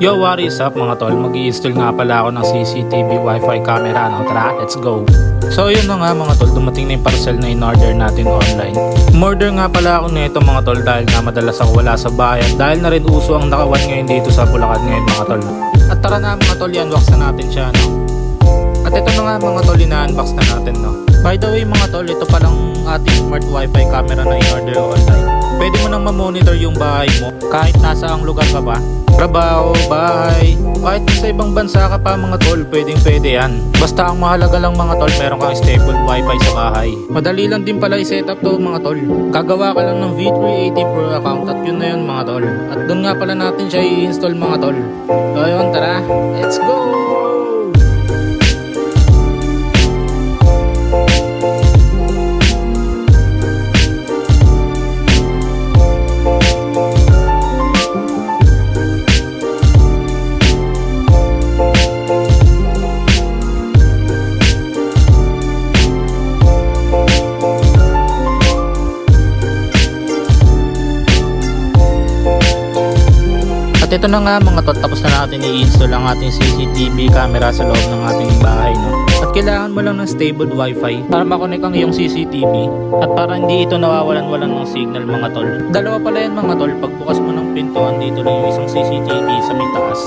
Yo, what is up mga tol? mag install nga pala ako ng CCTV Wi-Fi camera. No? Tara, let's go! So yun na nga mga tol, dumating na yung parcel na in-order natin online. Umorder nga pala ako nito mga tol dahil nga madalas ako wala sa bahay at dahil na rin uso ang nakawan ngayon dito sa Bulacan ngayon mga tol. At tara na mga tol, i-unbox na natin siya. No? At ito na nga mga tol, ina-unbox na natin. No? By the way mga tol, ito palang ating smart Wi-Fi camera na in-order online. Pwede mo nang ma-monitor yung bahay mo kahit nasa ang lugar ka pa. Trabaho, bahay, kahit sa ibang bansa ka pa mga tol, pwedeng pwede yan. Basta ang mahalaga lang mga tol, meron kang stable wifi sa bahay. Madali lang din pala i-set up to mga tol. Kagawa ka lang ng V380 Pro account at yun na yun mga tol. At doon nga pala natin siya i-install mga tol. So ayun, tara, let's go! Ito na nga mga tot, tapos na natin i-install ang ating CCTV camera sa loob ng ating bahay. No? At kailangan mo lang ng stable wifi para makonek ang iyong CCTV at para hindi ito nawawalan-walan ng signal mga tol. Dalawa pala yan mga tol, pagbukas mo ng pintuan dito lang yung isang CCTV sa may taas.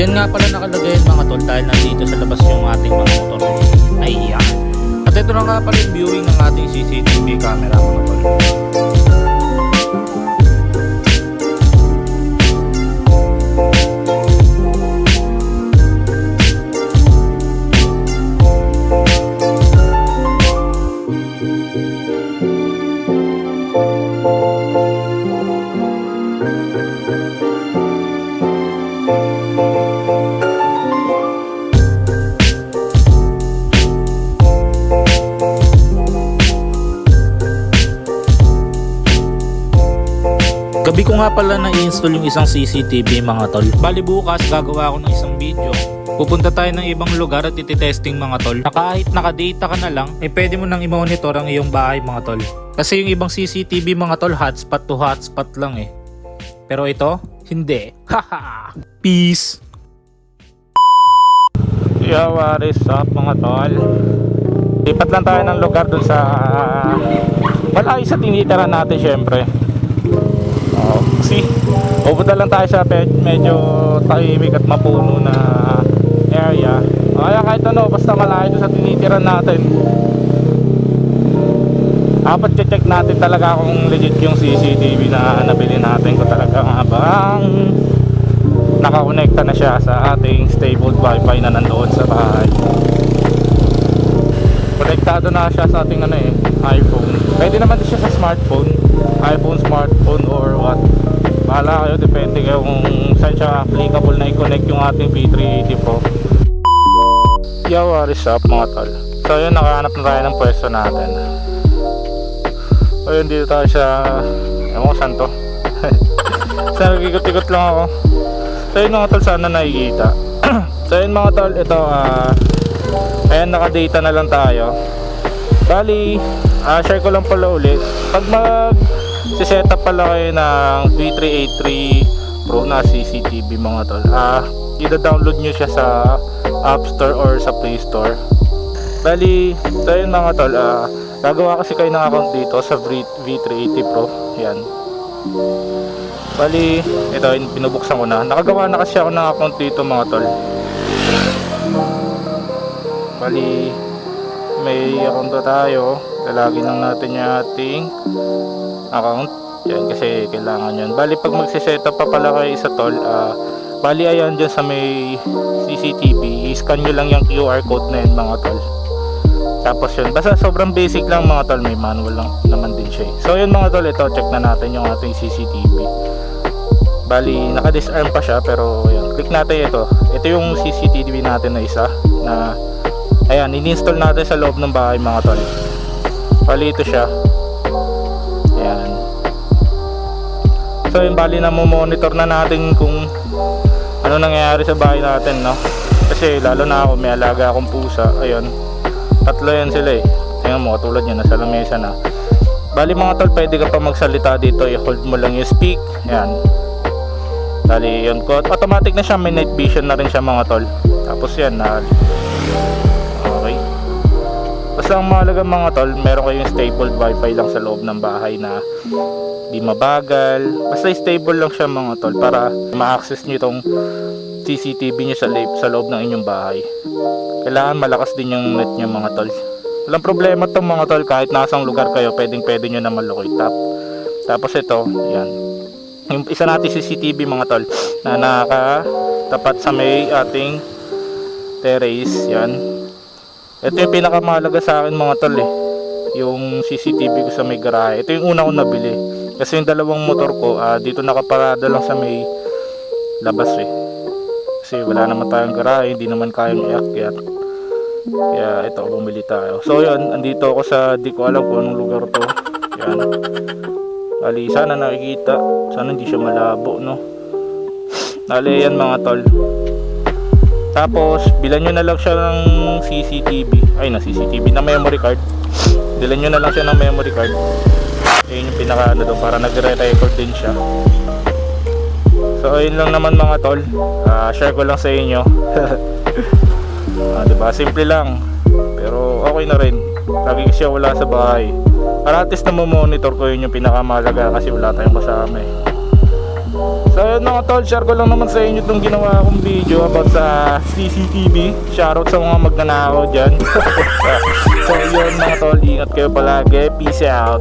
Diyan nga pala nakalagay yan mga tol dahil nandito sa labas yung ating mga motor. Ayan. At ito na nga pala yung viewing ng ating CCTV camera mga tol. Gabi ko nga pala na-install yung isang CCTV mga tol. Bali bukas gagawa ako ng isang video. Pupunta tayo ng ibang lugar at ititesting mga tol. Na kahit naka-data ka na lang, eh pwede mo nang i-monitor ang iyong bahay mga tol. Kasi yung ibang CCTV mga tol, hotspot to hotspot lang eh. Pero ito, hindi. Haha! Peace! Yo, what is up mga tol? Lipat lang tayo ng lugar dun sa... Wala sa tinitira natin syempre. See, pupunta lang tayo sa medyo tahimik at mapuno na area. Kaya kahit ano, basta malayo sa tinitiran natin. Dapat check natin talaga kung legit yung CCTV na nabili natin kung talaga nga bang nakakonekta na siya sa ating stable wifi na nandoon sa bahay. Konektado na siya sa ating ano eh, iPhone. Pwede naman din siya sa smartphone. iPhone, smartphone or. Bahala kayo, depende kayo kung saan siya applicable na i-connect yung ating P380 Pro. Yo, what mga tol? So yun, nakahanap na tayo ng pwesto natin. So yun, dito tayo sa... Ewan ko saan to. sa nagikot-ikot lang ako. So yun mga tol, sana nakikita. so yun mga tol, ito ah... Ayan, naka-data na lang tayo. Bali, ah, share ko lang pala ulit. Pag mag set up pala kayo ng V383 Pro na CCTV mga tol, ah, i-download nyo siya sa App Store or sa Play Store. Bali, so yun mga tol, ah, gagawa kasi kayo ng account dito sa V- V380 Pro. Yan. Bali, ito, binubuksan ko na. Nakagawa na kasi ako ng account dito mga tol. Bali, may na tayo. Lalagin lang natin yung ating account. Yan kasi kailangan yan. Bali, pag magsiset up pa pala kayo sa tol, ah, bali ayan dyan sa may CCTV, i-scan nyo lang yung QR code na yun mga tol. Tapos yun, basta sobrang basic lang mga tol, may manual lang naman din siya. eh. So yun mga tol, ito, check na natin yung ating CCTV. Bali, naka-disarm pa siya pero yun, click natin ito. Ito yung CCTV natin na isa na ayan, in-install natin sa loob ng bahay mga tol. Bali ito siya. Ayan. So yun, bali na monitor na natin kung ano nangyayari sa bahay natin, no? Kasi lalo na ako, may alaga akong pusa. Ayun. Tatlo yan sila eh. Tingnan mo, katulad niya, nasa lamesa na. Bali mga tol, pwede ka pa magsalita dito. I-hold mo lang yung speak. Ayan. Dali yun ko. Automatic na siya, may night vision na rin siya mga tol. Tapos yan, na. Basta ang mahalaga mga tol, meron kayong stable wifi lang sa loob ng bahay na di mabagal. Basta stable lang siya mga tol para ma-access nyo itong CCTV nyo sa, loob, sa loob ng inyong bahay. Kailangan malakas din yung net nyo mga tol. Walang problema to mga tol, kahit nasang lugar kayo, pwedeng pwede nyo na malocate tap. Tapos ito, yan. Yung isa natin CCTV mga tol, na nakatapat sa may ating terrace, yan. Ito yung pinakamahalaga sa akin mga tol eh. Yung CCTV ko sa may garahe. Ito yung una ko nabili. Kasi yung dalawang motor ko, ah, dito nakaparada lang sa may labas eh. Kasi wala naman tayong garahe, hindi naman kayang iakyat. Kaya ito, bumili tayo. So yun, andito ako sa, di ko alam kung anong lugar to. Yan. Ali, sana nakikita. Sana hindi siya malabo, no? Dali yan mga tol. Tapos, bilan nyo na lang siya ng CCTV. Ay, na CCTV, na memory card. Bilan nyo na lang siya ng memory card. Ayun yung pinaka ano doon, para nagre-record din siya. So, ayun lang naman mga tol. Ah, share ko lang sa inyo. ah, diba? Simple lang. Pero okay na rin. Lagi kasi wala sa bahay. Para at least na monitor ko yun yung pinakamahalaga kasi wala tayong kasama eh. So yun mga tol, share ko lang naman sa inyo itong ginawa kong video about sa CCTV. Shoutout sa mga magnanakaw dyan. so yun mga tol, ingat kayo palagi. Peace out.